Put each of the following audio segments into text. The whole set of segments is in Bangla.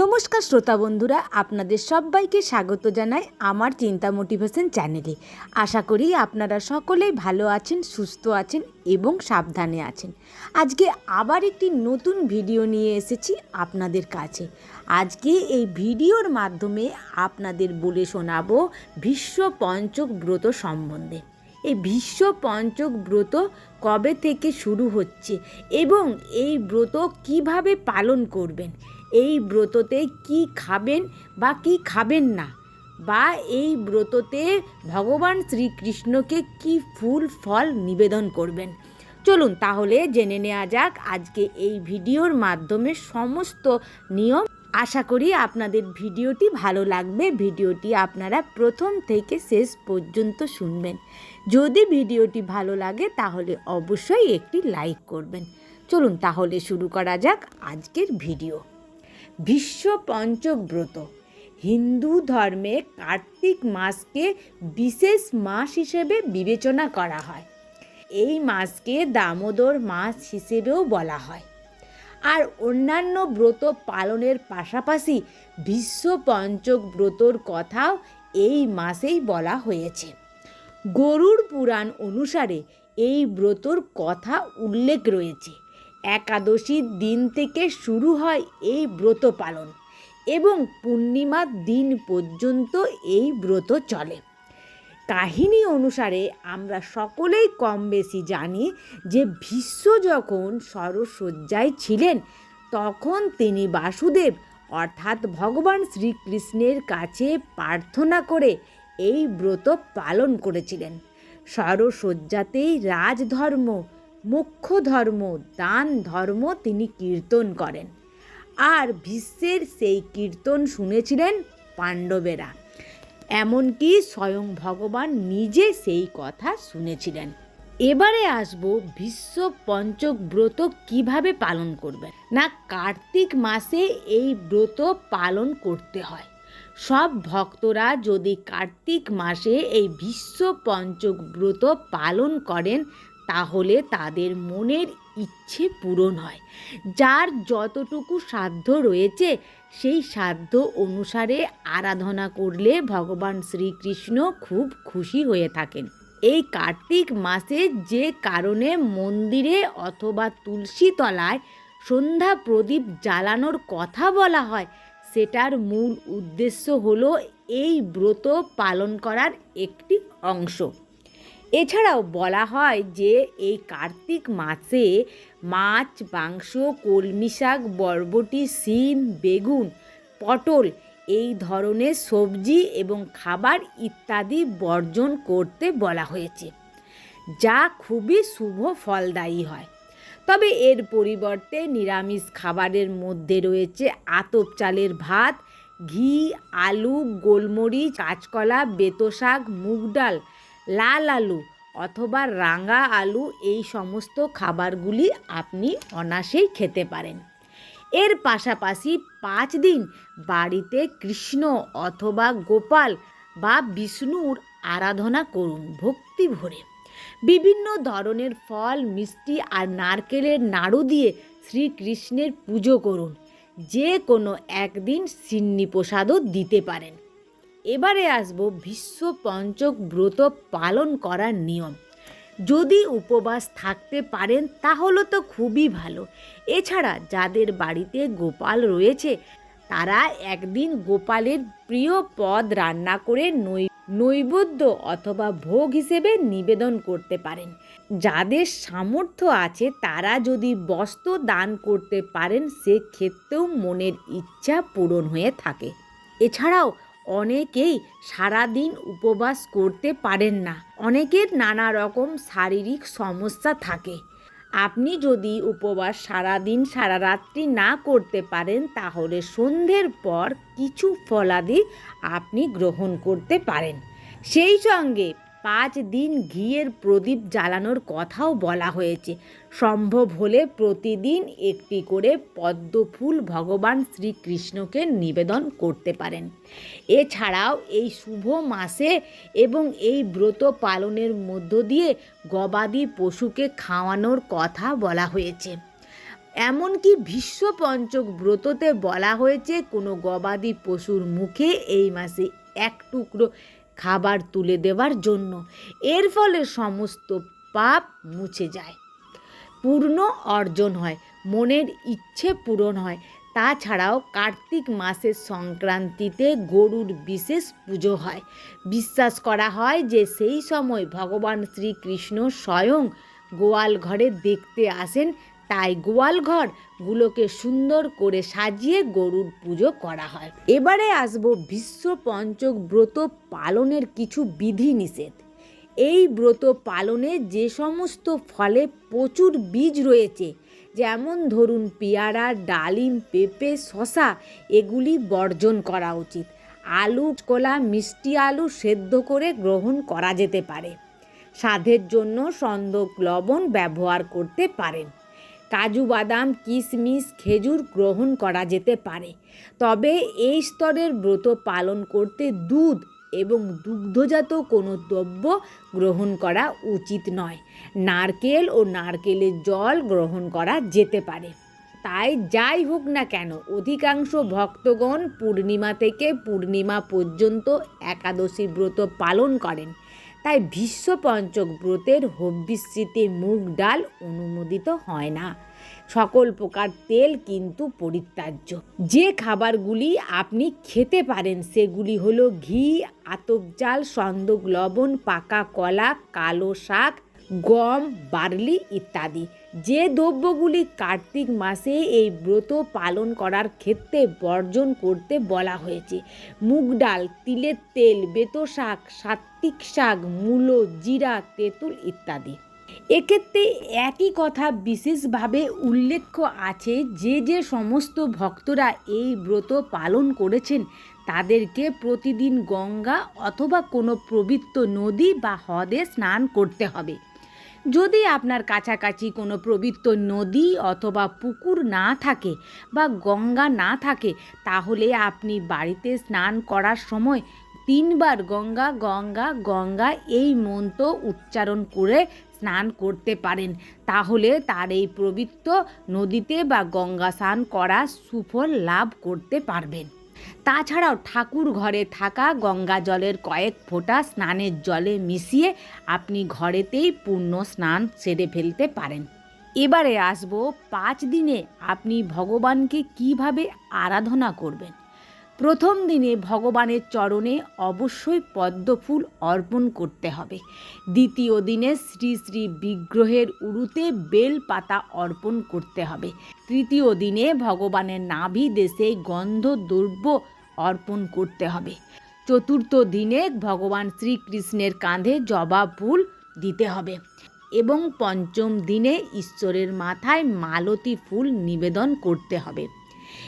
নমস্কার শ্রোতা বন্ধুরা, আপনাদের সবাইকে স্বাগত জানাই আমার চিন্তা মোটিভেশন চ্যানেলে। আশা করি আপনারা সকলেই ভালো আছেন, সুস্থ আছেন এবং সাবধানে আছেন। আজকে আবার একটি নতুন ভিডিও নিয়ে এসেছি আপনাদের কাছে। আজকে এই ভিডিওর মাধ্যমে আপনাদের বলে শোনাবো বিশ্ব পঞ্চক ব্রত সম্বন্ধে। এই বিশ্ব পঞ্চক ব্রত কবে থেকে শুরু হচ্ছে এবং এই ব্রত কীভাবে পালন করবেন? এই ব্রততে কি খাবেন বা কি খাবেন না? বা এই ব্রততে ভগবান শ্রীকৃষ্ণকে কি ফুল, ফল নিবেদন করবেন? চলুন তাহলে জেনে নেওয়া যাক আজকে এই ভিডিওর মাধ্যমে সমস্ত নিয়ম। আশা করি আপনাদের ভিডিওটি ভালো লাগবে। ভিডিওটি আপনারা প্রথম থেকে শেষ পর্যন্ত শুনবেন। যদি ভিডিওটি ভালো লাগে তাহলে অবশ্যই একটি লাইক করবেন। চলুন তাহলে শুরু করা যাক আজকের ভিডিও। বিশ্ব পঞ্চক ব্রত হিন্দু ধর্মে কার্তিক মাসকে বিশেষ মাস হিসেবে বিবেচনা করা হয়। এই মাসকে দামোদর মাস হিসেবেও বলা হয়। আর অন্যান্য ব্রত পালনের পাশাপাশি বিশ্ব পঞ্চক ব্রতর কথাও এই মাসেই বলা হয়েছে। গরুর পুরাণ অনুসারে এই ব্রতর কথা উল্লেখ রয়েছে। একাদশীর দিন থেকে শুরু হয় এই ব্রত পালন এবং পূর্ণিমার দিন পর্যন্ত এই ব্রত চলে। কাহিনী অনুসারে আমরা সকলেই কম বেশি জানি যে ভীষ্ম যখন সরসজ্জায় ছিলেন, তখন তিনি বাসুদেব অর্থাৎ ভগবান শ্রীকৃষ্ণের কাছে প্রার্থনা করে এই ব্রত পালন করেছিলেন। সরসজ্জাতেই রাজধর্ম মুখ্য ধর্ম দান ধর্ম তিনি কীর্তন করেন। আর ভীষ্মের সেই কীর্তন শুনেছিলেন পাণ্ডবেরা। এমনকি স্বয়ং ভগবান নিজে সেই কথা শুনেছিলেন। এবারে আসব বিশ্ব পঞ্চক ব্রত কীভাবে পালন করবেন? না কার্তিক মাসে এই ব্রত পালন করতে হয়? সব ভক্তরা যদি কার্তিক মাসে এই বিশ্ব পঞ্চক ব্রত পালন করেন তাহলে তাদের মনের ইচ্ছে পূরণ হয়। যার যতটুকু সাধ্য রয়েছে, সেই সাধ্য অনুসারে আরাধনা করলে ভগবান শ্রীকৃষ্ণ খুব খুশি হয়ে থাকেন। এই কার্তিক মাসে যে কারণে মন্দিরে অথবা তুলসী তলায় সন্ধ্যা প্রদীপ জ্বালানোর কথা বলা হয়, সেটার মূল উদ্দেশ্য হলো এই ব্রত পালন করার একটি অংশ। এছাড়াও বলা হয় যে এই কার্তিক মাসে মাছ, মাংস, কলমি শাক, বরবটি শিম বেগুন, পটল এই ধরনের সবজি এবং খাবার ইত্যাদি বর্জন করতে বলা হয়েছে, যা খুবই শুভ ফলদায়ী হয়। তবে এর পরিবর্তে নিরামিষ খাবারের মধ্যে রয়েছে আতপ চালের ভাত, ঘি, আলু, গোলমরিচ, কাঁচকলা, বেতো শাক, মুগ ডাল লাল আলু অথবা রাঙা আলু এই সমস্ত খাবারগুলি আপনি অনাসেই খেতে পারেন। এর পাশাপাশি পাঁচ দিন বাড়িতে কৃষ্ণ অথবা গোপাল বা বিষ্ণুর আরাধনা করুন ভক্তি ভরে। বিভিন্ন ধরনের ফল, মিষ্টি আর নারকেলের নাড়ু দিয়ে শ্রীকৃষ্ণের পুজো করুন। যে কোনো একদিন সিন্নি প্রসাদও দিতে পারেন। এবারে আসব বিশ্ব পঞ্চক ব্রত পালন করার নিয়ম। যদি উপবাস থাকতে পারেন তাহলে তো খুবই ভালো। এছাড়া যাদের বাড়িতে গোপাল রয়েছে, তারা একদিন গোপালের প্রিয় পদ রান্না করে নৈ, নৈবেদ্য অথবা ভোগ হিসেবে নিবেদন করতে পারেন। যাদের সামর্থ্য আছে, তারা যদি বস্ত্র দান করতে পারেন, সেক্ষেত্রেও মনের ইচ্ছা পূরণ হয়ে থাকে। এছাড়াও অনেকেই সারাদিন উপবাস করতে পারেন না। অনেকের নানা রকম শারীরিক সমস্যা থাকে। আপনি যদি উপবাস সারাদিন সারা রাত্রি না করতে পারেন, তাহলে সন্ধ্যের পর কিছু ফলাদি আপনি গ্রহণ করতে পারেন। সেই সঙ্গে পাঁচ দিন ঘিয়ের প্রদীপ জ্বালানোর কথাও বলা হয়েছে। সম্ভব হলে প্রতিদিন একটি করে পদ্ম ফুল ভগবান শ্রীকৃষ্ণকে নিবেদন করতে পারেন। এছাড়াও এই শুভ মাসে এবং এই ব্রত পালনের মধ্য দিয়ে গবাদি পশুকে খাওয়ানোর কথা বলা হয়েছে। এমনকি ভীষ্ম পঞ্চক ব্রততে বলা হয়েছে, কোনো গবাদি পশুর মুখে এই মাসে এক টুকরো খাবার তুলে দেওয়ার জন্য। এর ফলে সমস্ত পাপ মুছে যায়। পূর্ণ অর্জন হয়, মনের ইচ্ছে পূরণ হয়। তাছাড়াও কার্তিক মাসের সংক্রান্তিতে গরুর বিশেষ পুজো হয়। বিশ্বাস করা হয় যে সেই সময় ভগবান শ্রীকৃষ্ণ স্বয়ং গোয়াল ঘরে দেখতে আসেন তাই গোয়াল ঘরগুলোকে সুন্দর করে সাজিয়ে গরুর পুজো করা হয়। এবারে আসব বিশ্ব পঞ্চক ব্রত পালনের কিছু বিধি নিষেধ। এই ব্রত পালনে যে সমস্ত ফলে প্রচুর বীজ রয়েছে, যেমন ধরুন পেয়ারা, ডালিম, পেঁপে শশা এগুলি বর্জন করা উচিত। আলু কলা, মিষ্টি আলু সেদ্ধ করে গ্রহণ করা যেতে পারে। স্বাদের জন্য সন্দক লবণ ব্যবহার করতে পারেন। কাজু বাদাম, কিশমিশ, খেজুর গ্রহণ করা যেতে পারে। তবে এই স্তরের ব্রত পালন করতে দুধ এবং দুগ্ধজাত কোনো দ্রব্য গ্রহণ করা উচিত নয়। নারকেল ও নারকেলের জল গ্রহণ করা যেতে পারে। তাই যাই হোক না কেন, অধিকাংশ ভক্তগণ পূর্ণিমা থেকে পূর্ণিমা পর্যন্ত একাদশী ব্রত পালন করেন। তাই ভীষ্ম পঞ্চক ব্রতের হব্যস্মৃতি মুগ ডাল অনুমোদিত হয় না। সকল প্রকার তেল কিন্তু পরিত্যাজ্য। যে খাবারগুলি আপনি খেতে পারেন সেগুলি হলো ঘি, আতপ চাল সন্দক লবণ, পাকা কলা, কালো শাক গম, বার্লি ইত্যাদি। যে দ্রব্যগুলি কার্তিক মাসে এই ব্রত পালন করার ক্ষেত্রে বর্জন করতে বলা হয়েছে। মুগ ডাল, তিলের তেল, বেতো শাক, সাত্বিক শাক, মূলো, জিরা, তেঁতুল ইত্যাদি। এক্ষেত্রে একই কথা বিশেষভাবে উল্লেখ আছে যে যে সমস্ত ভক্তরা এই ব্রত পালন করেছেন, তাদেরকে প্রতিদিন গঙ্গা অথবা কোনো পবিত্র নদী বা হ্রদে স্নান করতে হবে। যদি আপনার কাছাকাছি কোনো পবিত্র নদী অথবা পুকুর না থাকে বা গঙ্গা না থাকে, তাহলে আপনি বাড়িতে স্নান করার সময় তিনবার গঙ্গা গঙ্গা গঙ্গা এই মন্ত্র উচ্চারণ করে স্নান করতে পারেন। তাহলে তার এই পবিত্র নদীতে বা গঙ্গা স্নান করা সুফল লাভ করতে পারবেন। তাছাড়াও ঠাকুর ঘরে থাকা গঙ্গা জলের কয়েক ফোঁটা স্নানের জলে মিশিয়ে আপনি ঘরেতেই পূর্ণ স্নান সেরে ফেলতে পারেন। এবারে আসব পাঁচ দিনে আপনি ভগবানকে কীভাবে আরাধনা করবেন। প্রথম দিনে ভগবানের চরণে অবশ্যই পদ্মফুল অর্পণ করতে হবে। দ্বিতীয় দিনে শ্রী শ্রী বিগ্রহের উরুতে বেল পাতা অর্পণ করতে হবে। তৃতীয় দিনে ভগবানের নাভি দেশে গন্ধ দ্রব্য অর্পণ করতে হবে। চতুর্থ দিনে ভগবান শ্রীকৃষ্ণের কাঁধে জবা ফুল দিতে হবে এবং পঞ্চম দিনে ঈশ্বরের মাথায় মালতী ফুল নিবেদন করতে হবে।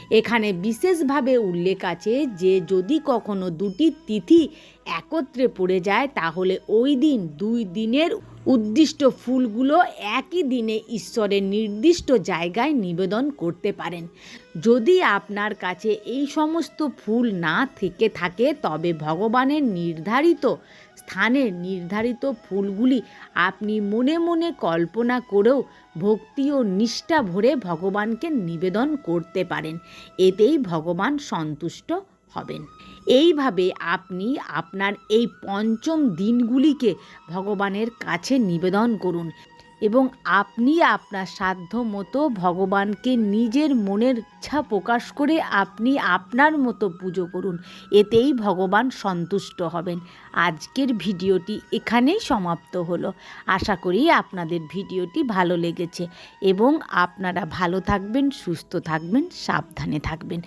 এখানে বিশেষভাবে উল্লেখ আছে যে যদি কখনো দুটি তিথি একত্রে পড়ে যায়, তাহলে ওই দিন দুই দিনের উদ্দিষ্ট ফুলগুলো একই দিনে ঈশ্বরের নির্দিষ্ট জায়গায় নিবেদন করতে পারেন। যদি আপনার কাছে এই সমস্ত ফুল না থেকে থাকে, তবে ভগবানের নির্ধারিত স্থানের নির্ধারিত ফুলগুলি আপনি মনে মনে কল্পনা করেও ভক্তি ও নিষ্ঠা ভরে ভগবানকে নিবেদন করতে পারেন। এতেই ভগবান সন্তুষ্ট হবেন। এইভাবে আপনি আপনার এই পঞ্চম দিনগুলিকে ভগবানের কাছে নিবেদন করুন। এবং আপনি আপনার সাধ্য মতো ভগবানকে নিজের মনের ইচ্ছা প্রকাশ করে আপনি আপনার মতো পুজো করুন। এতেই ভগবান সন্তুষ্ট হবেন। আজকের ভিডিওটি এখানেই সমাপ্ত হলো। আশা করি আপনাদের ভিডিওটি ভালো লেগেছে এবং আপনারা ভালো থাকবেন, সুস্থ থাকবেন, সাবধানে থাকবেন।